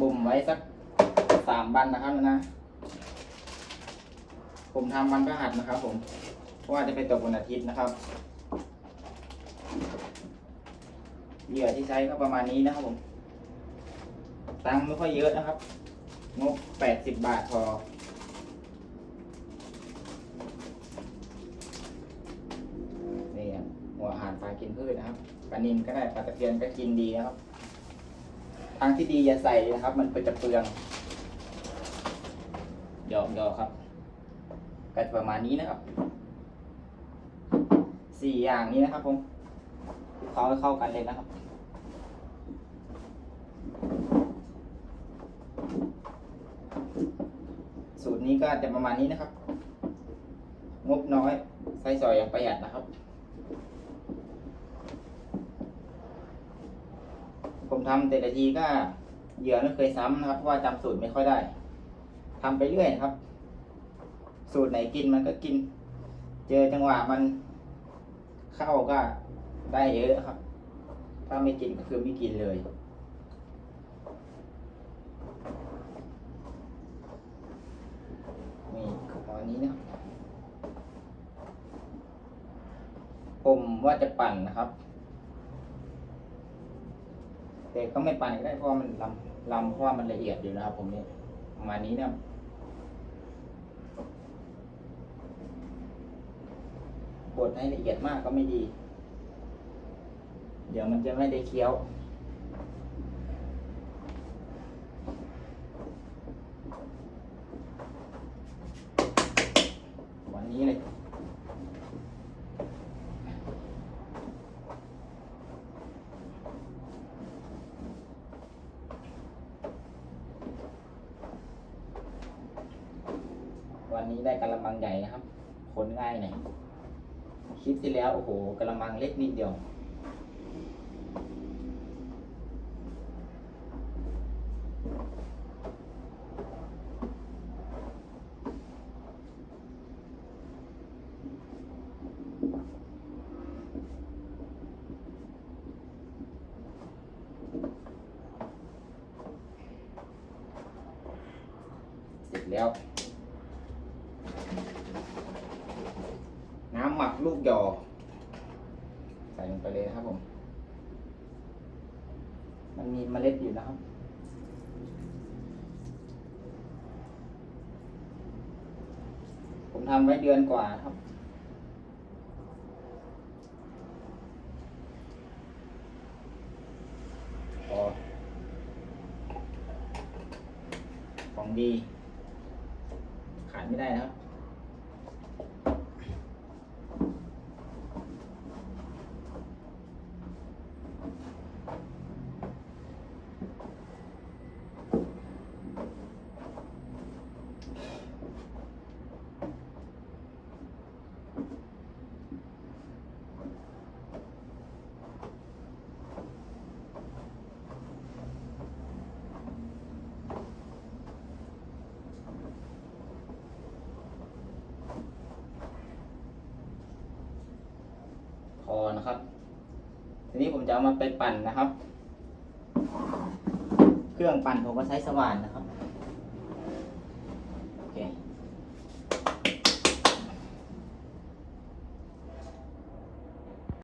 บ่มไว้สักสามวันนะครับนะ ผมทำวันพฤหัสนะครับ ผมเพราะว่าจะไปตกวันอาทิตย์นะครับเหยื่อที่ใช้ก็ประมาณนี้นะครับผม ตังไม่ค่อยเยอะนะครับ งบแปดสิบบาทพอ นี่หัวอาหารปลากินพืชนะครับ ปลานิลก็ได้ปลาตะเพียนก็กินดีนะครับ ทางที่ดีอย่าใส่นะครับ มันเป็นจะเปลืองหยอกยอกครับก็ประมาณนี้นะครับสี่อย่างนี้นะครับผมเคล้าเข้ากันเลยนะครับสูตรนี้ก็จะประมาณนี้นะครับ งบน้อยใช้ซอยอย่างประหยัดนะครับ ผมทำแต่ละทีก็เหยื่อไม่เคยซ้ำนะครับเพราะว่าจำสูตรไม่ค่อยได้ทำไปเรื่อยครับ สูตรไหนกินมันก็กิน เจอจังหวะมันเข้าก็ได้เยอะครับ ถ้าไม่กินก็คือไม่กินเลยนี่ตอนนี้นะผมว่าจะปั่นนะครับ แต่ก็ไม่ปานก็ได้เพราะว่ามันลำลำเพราะว่ามันละเอียดอยู่นะครับ ผมเนี่ยประมาณนี้นะบบดให้ละเอียดมากก็ไม่ดี เดี๋ยวมันจะไม่ได้เคี้ยว วันนี้เลย วั นี้ได้กระมังใหญ่นะครับคนง่ายหน่อยคลิปที่แล้ว โอ้โหกระมังเล็กนิดเดียวเสร็จแล้ว น้ำหมักลูกยอ ใส่ลงไปเลยนะครับผม มันมีเมล็ดอยู่นะครับ ผมทำไว้เดือนกว่าครับพอของดี ไม่ได้นะครับ อนะครับ ทีนี้ผมจะเอามาไปปั่นนะครับ เครื่องปั่นผมก็ใช้สว่านนะครับ